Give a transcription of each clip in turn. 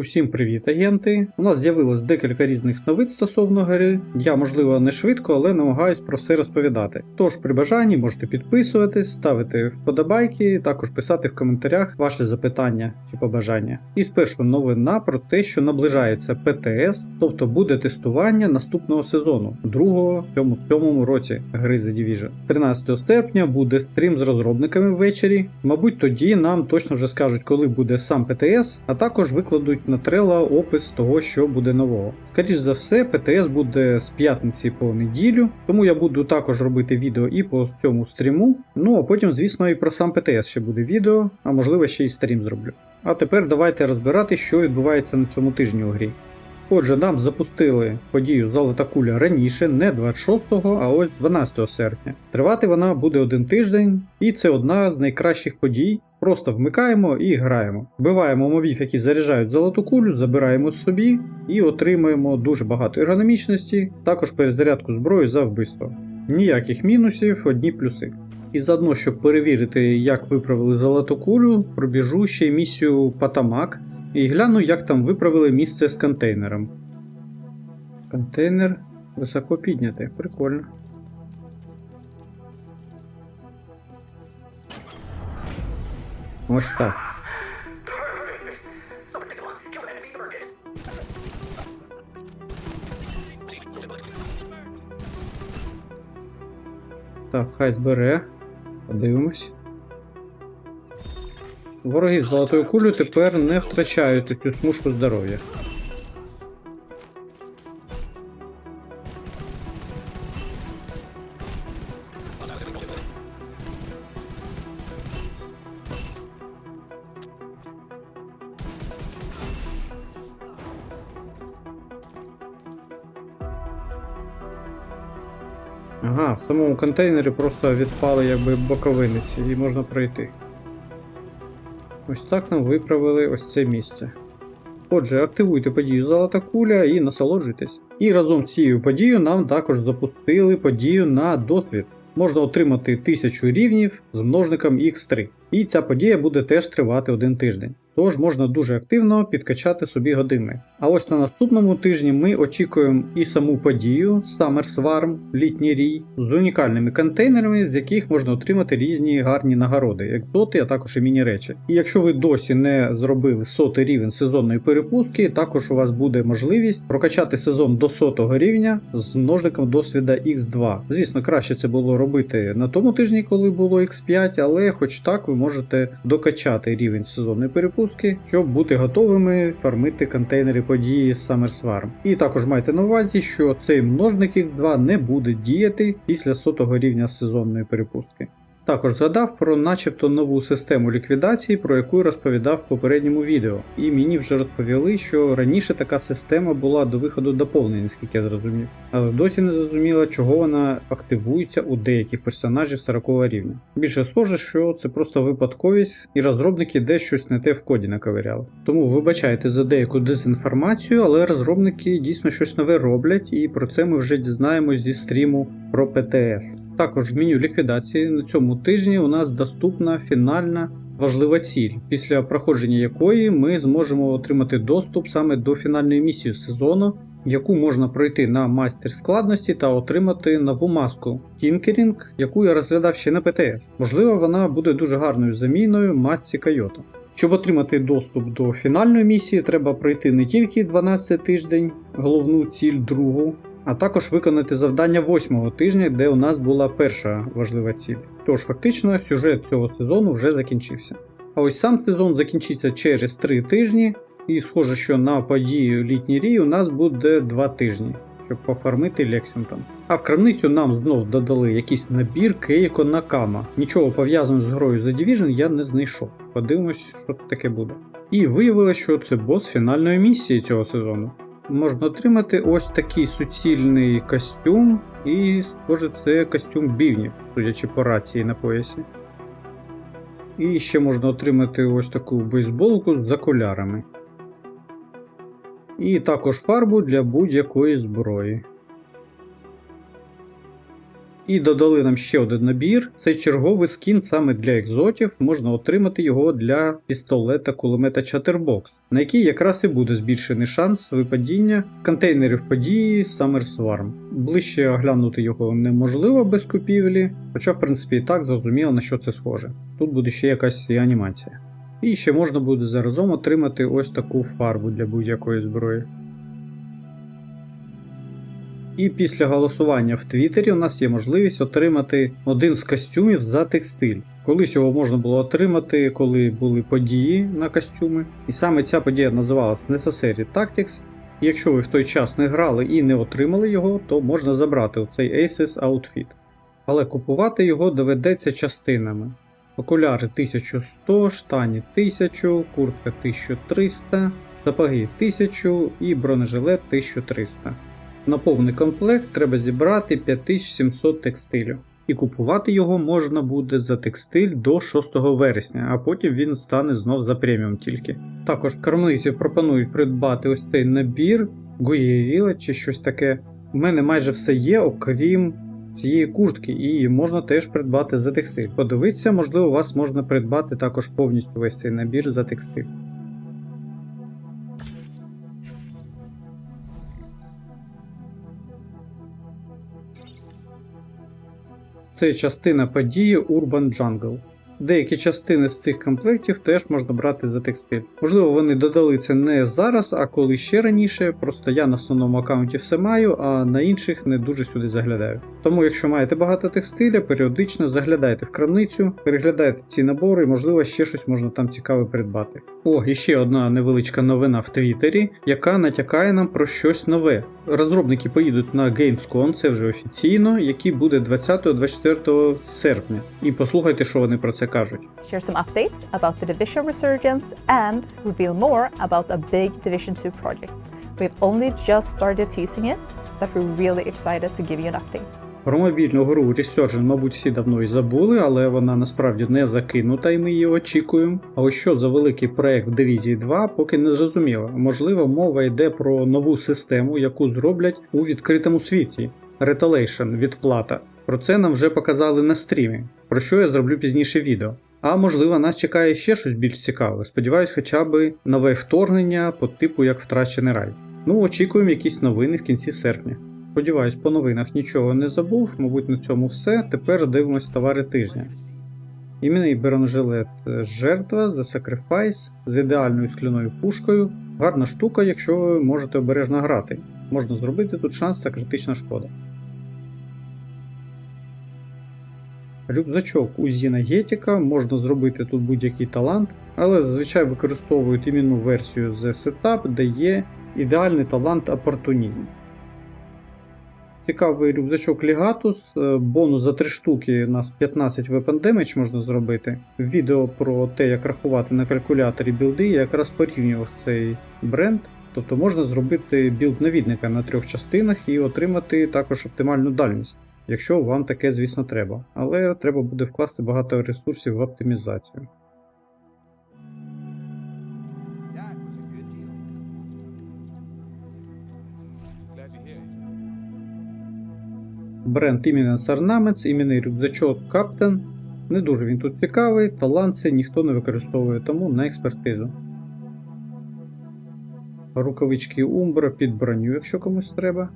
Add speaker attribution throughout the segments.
Speaker 1: Усім привіт, агенти! У нас з'явилось декілька різних новин стосовно гри. Я, можливо, не швидко, але намагаюсь про все розповідати. Тож, при бажанні можете підписуватись, ставити вподобайки, також писати в коментарях ваші запитання чи побажання. І спершу новина про те, що наближається ПТС, тобто буде тестування наступного сезону, другого в цьому сьомому році гри The Division. 13 серпня буде стрім з розробниками ввечері. Мабуть, тоді нам точно вже скажуть, коли буде сам ПТС, а також викладуть на Трелла опис того, що буде нового. Скоріше за все, ПТС буде з п'ятниці по неділю, тому я буду також робити відео і по цьому стріму. Ну а потім, звісно, і про сам ПТС ще буде відео, а можливо ще й стрім зроблю. А тепер давайте розбирати, що відбувається на цьому тижні у грі. Отже, нам запустили подію Золота куля раніше, не 26-го, а ось 12 серпня. Тривати вона буде один тиждень, і це одна з найкращих подій. Просто вмикаємо і граємо. Вбиваємо мобів, які заряджають золоту кулю, забираємо собі і отримуємо дуже багато ергономічності, також перезарядку зброї за вбивство. Ніяких мінусів, одні плюси. І заодно, щоб перевірити, як виправили золоту кулю, пробіжу ще місію Патамак і гляну, як там виправили місце з контейнером. Контейнер високо піднятий, прикольно. Ось так. Так, хай збере. Подивимось. Вороги з золотою кулею тепер не втрачають цю смужку здоров'я. Ага, в самому контейнері просто відпали якби боковиниці і можна пройти. Ось так нам виправили ось це місце. Отже, активуйте подію Золота куля і насолоджуйтесь. І разом з цією подією нам також запустили подію на досвід. Можна отримати 1000 рівнів з множником X3. І ця подія буде теж тривати один тиждень. Тож можна дуже активно підкачати собі години. А ось на наступному тижні ми очікуємо і саму подію Summer Swarm, літній рій, з унікальними контейнерами, з яких можна отримати різні гарні нагороди, екзоти, а також і міні-речі. І якщо ви досі не зробили сотий рівень сезонної перепустки, також у вас буде можливість прокачати сезон до сотого рівня з множником досвіда X2. Звісно, краще це було робити на тому тижні, коли було X5, але хоч так ви можете докачати рівень сезонної перепустки, щоб бути готовими фармити контейнери події Summer Swarm. І також майте на увазі, що цей множник X2 не буде діяти після сотого рівня сезонної перепустки. Також згадав про начебто нову систему ліквідації, про яку розповідав в попередньому відео. І мені вже розповіли, що раніше така система була до виходу доповнення, наскільки я зрозумів. Але досі не зрозуміло, чого вона активується у деяких персонажів 40 рівня. Більше схоже, що це просто випадковість, і розробники десь щось не те в коді наковиряли. Тому вибачайте за деяку дезінформацію, але розробники дійсно щось нове роблять, і про це ми вже дізнаємось зі стріму про ПТС. Також в меню ліквідації на цьому тижні у нас доступна фінальна важлива ціль, після проходження якої ми зможемо отримати доступ саме до фінальної місії сезону, яку можна пройти на майстер складності та отримати нову маску Тінкерінг, яку я розглядав ще на ПТС. Можливо, вона буде дуже гарною заміною масці Кайота. Щоб отримати доступ до фінальної місії, треба пройти не тільки 12 тиждень, головну ціль другу, а також виконати завдання 8 тижня, де у нас була перша важлива ціль. Тож фактично сюжет цього сезону вже закінчився. А ось сам сезон закінчиться через 3 тижні, і схоже, що на подію літній рій у нас буде 2 тижні, щоб пофармити Лексінгтон. А в крамницю нам знов додали якийсь набір Кейко Накама. Нічого пов'язаного з грою The Division я не знайшов. Подивимось, що це таке буде. І виявилось, що це бос фінальної місії цього сезону можна отримати ось такий суцільний костюм, і, схоже, це костюм бівнів, судячи по рації на поясі. І ще можна отримати ось таку бейсболку з окулярами. І також фарбу для будь-якої зброї. І додали нам ще один набір. Цей черговий скін саме для екзотів, можна отримати його для пістолета кулемета Chatterbox. На якій якраз і буде збільшений шанс випадіння з контейнерів події Summer Swarm. Ближче оглянути його неможливо без купівлі, хоча, в принципі, і так зрозуміло на що це схоже. Тут буде ще якась і анімація. І ще можна буде заразом отримати ось таку фарбу для будь-якої зброї. І після голосування в Твіттері у нас є можливість отримати один з костюмів за текстиль. Колись його можна було отримати, коли були події на костюми. І саме ця подія називалась Necessary Tactics. Якщо ви в той час не грали і не отримали його, то можна забрати оцей Aces Outfit. Але купувати його доведеться частинами. Окуляри 1100, штані 1000, куртка 1300, сапоги 1000 і бронежилет 1300. На повний комплект треба зібрати 5700 текстилю. І купувати його можна буде за текстиль до 6 вересня, а потім він стане знов за преміум тільки. Також кормлиці пропонують придбати ось цей набір Гуєріла чи щось таке. У мене майже все є, окрім цієї куртки, і можна теж придбати за текстиль. Подивіться, можливо, у вас можна придбати також повністю весь цей набір за текстиль. Це частина події Urban Jungle. Деякі частини з цих комплектів теж можна брати за текстиль. Можливо, вони додали це не зараз, а коли ще раніше. Просто я на основному аккаунті все маю, а на інших не дуже сюди заглядаю. Тому, якщо маєте багато текстиля, періодично заглядайте в крамницю, переглядайте ці набори, можливо ще щось можна там цікаве придбати. О, і ще одна невеличка новина в Твіттері, яка натякає нам про щось нове. Розробники поїдуть на Gamescom, це вже офіційно, який буде 20-24 серпня. І послухайте, що вони про це кажуть.
Speaker 2: share some updates about the Division resurgence, and reveal more about a big Division 2 project. We've only just started teasing it, but we're really excited to give you an update.
Speaker 1: Про мобільну гру Resurgent, мабуть, всі давно і забули, але вона насправді не закинута і ми її очікуємо. А ось що за великий проект в Дивізії 2, поки не зрозуміло. Можливо, мова йде про нову систему, яку зроблять у відкритому світі. Retaliation відплата. Про це нам вже показали на стрімі, про що я зроблю пізніше відео. А можливо, нас чекає ще щось більш цікаве. Сподіваюсь, хоча б нове вторгнення по типу як втрачений рай. Ну, очікуємо якісь новини в кінці серпня. Сподіваюсь, по новинах нічого не забув, мабуть, на цьому все. Тепер дивимось товари тижня. Іменний бронежилет жертва The Sacrifice з ідеальною скляною пушкою. Гарна штука, якщо ви можете обережно грати. Можна зробити тут шанс та критична шкода. Рюкзачок у Зіна Гетіка можна зробити тут будь-який талант, але зазвичай використовують іменну версію The Setup, де є ідеальний талант опортунізм. Цікавий рюкзачок Legatus, е, бонус за 3 штуки, у нас 15 weapon damage можна зробити. Відео про те, як рахувати на калькуляторі білди, я якраз порівнював цей бренд. Тобто можна зробити білд навідника на трьох частинах і отримати також оптимальну дальність, якщо вам таке, звісно, треба. Але треба буде вкласти багато ресурсів в оптимізацію. Бренд Imminence Ornaments, іменний рюкзачок Captain. Не дуже він тут цікавий, талант цей ніхто не використовує, тому на експертизу. Рукавички Umbra під броню, якщо комусь треба.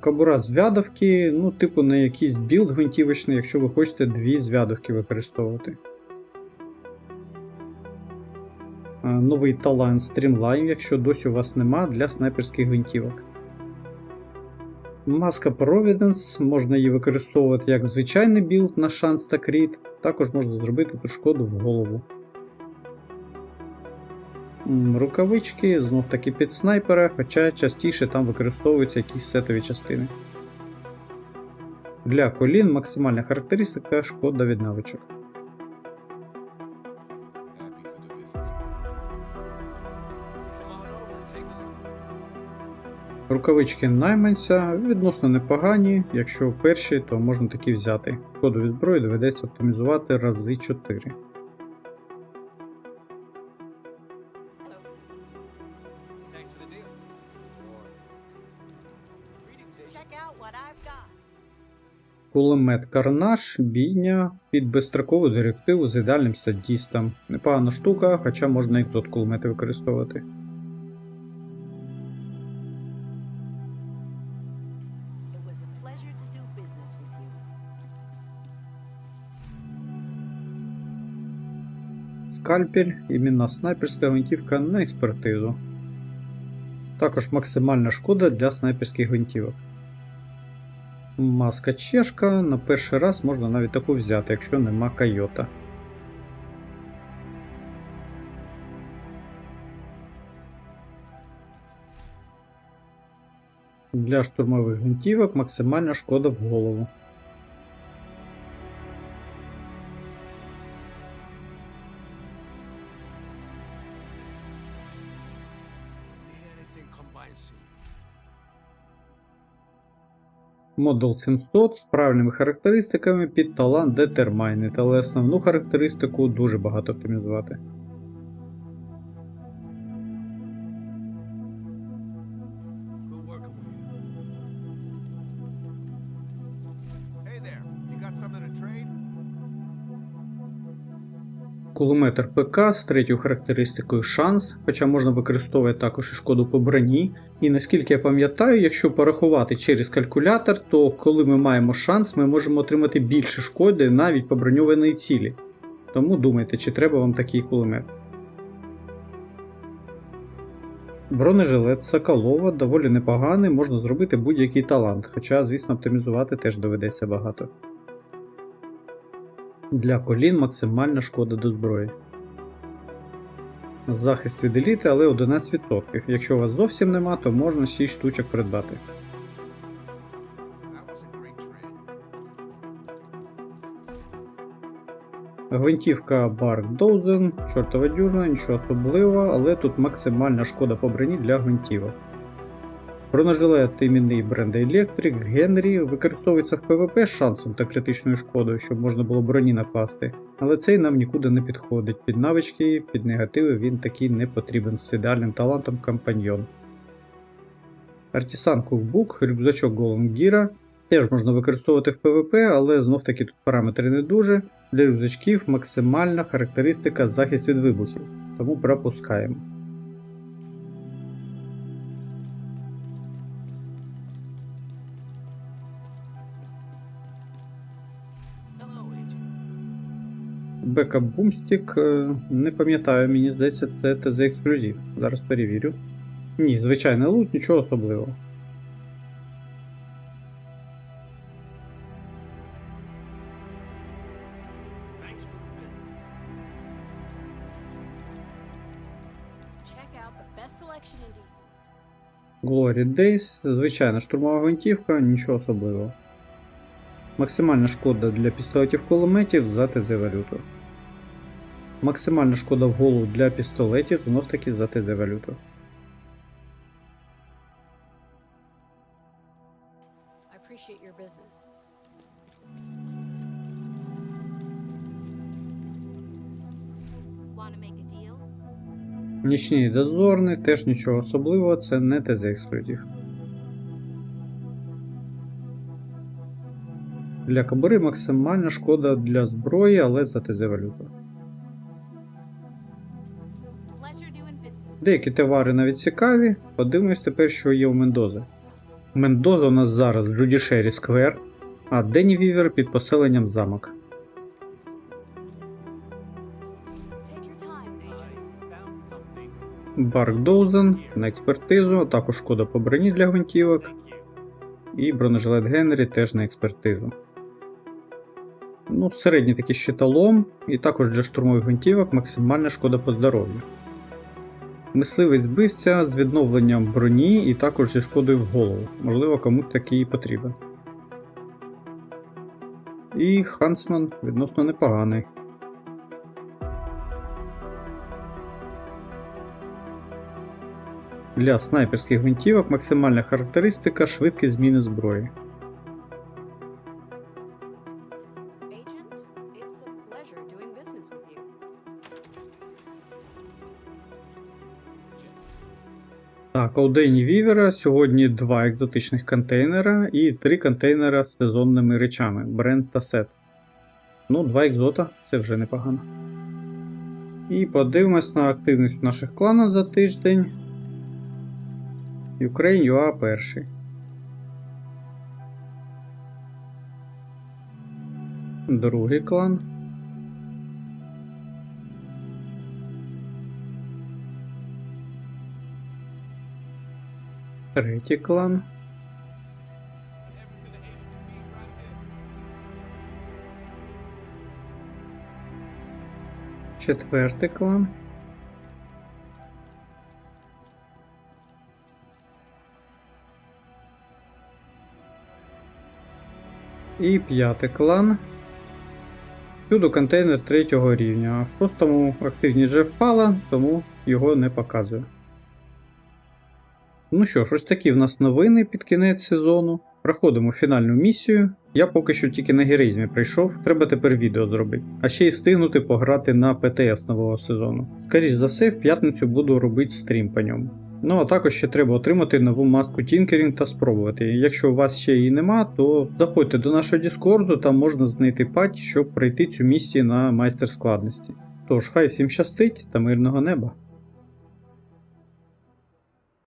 Speaker 1: Кабура зв'ядовки, ну, типу на якийсь білд гвинтівочний, якщо ви хочете дві зв'ядовки використовувати. Новий талант Streamline, якщо досі у вас нема для снайперських гвинтівок. Маска Providence, можна її використовувати як звичайний білд на шанс та кріт, також можна зробити тут шкоду в голову. Рукавички, знов таки під снайпера, хоча частіше там використовуються якісь сетові частини. Для колін максимальна характеристика шкода від навичок. Рукавички найманця відносно непогані, якщо перші, то можна такі взяти. Шкоду від зброї доведеться оптимізувати рази 4. Кулемет Карнаш, бійня під безстрокову директиву з ідеальним садістом. Непогана штука, хоча можна і тут кулемети використовувати. Скальпель, імінна снайперська гвинтівка на експертизу. Також максимальна шкода для снайперських гвинтівок. Маска чешка. На перший раз можна навіть таку взяти, якщо нема койота. Для штурмових гвинтівок максимальна шкода в голову.
Speaker 3: Combined
Speaker 1: Модул 700 з правильними характеристиками під талант Determined, але основну характеристику дуже багато оптимізувати. Кулеметр ПК з третьою характеристикою шанс, хоча можна використовувати також і шкоду по броні. І наскільки я пам'ятаю, якщо порахувати через калькулятор, то коли ми маємо шанс, ми можемо отримати більше шкоди навіть по броньованій цілі. Тому думайте, чи треба вам такий кулемет. Бронежилет Соколова доволі непоганий, можна зробити будь-який талант, хоча, звісно, оптимізувати теж доведеться багато. Для колін максимальна шкода до зброї. Захист від еліти, але 11%. Якщо у вас зовсім нема, то можна 6 штучок придбати. Гвинтівка Bark Dozen, чортова дюжина, нічого особливого, але тут максимальна шкода по броні для гвинтівок. Бронежилет іменний бренда Electric Генрі використовується в ПВП з шансом та критичною шкодою, щоб можна було броні накласти, але цей нам нікуди не підходить. Під навички, під негативи він такий не потрібен з ідеальним талантом компаньйон. Артісан Кукбук, рюкзачок Голем Гіра теж можна використовувати в ПВП, але знов таки тут параметри не дуже. Для рюкзачків максимальна характеристика захист від вибухів, тому пропускаємо. Бекап бумстік, е, не пам'ятаю, мені здається, це ТЗ ексклюзив. Зараз перевірю. Ні, звичайний лут, нічого особливого. Glory Days, звичайна штурмова гвинтівка, нічого особливого. Максимальна шкода для пістолетів кулеметів за ТЗ валюту. Максимальна шкода в голову для пістолетів знов таки за ТЗ валюту. Нічний дозорний, теж нічого особливого, це не ТЗ ексклюзив. Для кобури максимальна шкода для зброї, але за ТЗ валюту. Деякі товари навіть цікаві. Подивимось тепер, що є у Мендози. Мендоза у нас зараз Джудішері Сквер, а Дені Вівер під поселенням замок. Барк Доузен на експертизу, також шкода по броні для гвинтівок. І бронежилет Генрі теж на експертизу. Ну, середній такий щиталом, і також для штурмових гвинтівок максимальна шкода по здоров'ю. Мисливець бивця з відновленням броні і також зі шкодою в голову. Можливо, комусь такий потрібен. І Хансман відносно непоганий. Для снайперських гвинтівок максимальна характеристика швидкість зміни зброї. Так, у Вівера сьогодні два екзотичних контейнера і три контейнера з сезонними речами бренд та сет. Ну, два екзота, це вже непогано. І подивимось на активність наших кланів за тиждень. Ukraine UA перший. Другий клан. Третій клан. Четвертий клан. І п'ятий клан. Всюди контейнер третього рівня, а в шостому активність вже впала, тому його не показую. Ну що ж, ось такі в нас новини під кінець сезону. Проходимо фінальну місію. Я поки що тільки на героїзмі прийшов, треба тепер відео зробити. А ще й встигнути пограти на ПТС нового сезону. Скоріш за все, в п'ятницю буду робити стрім по ньому. Ну а також ще треба отримати нову маску Тінкерінг та спробувати. Якщо у вас ще її нема, то заходьте до нашого Діскорду, там можна знайти патч, щоб пройти цю місію на майстер складності. Тож, хай всім щастить та мирного неба!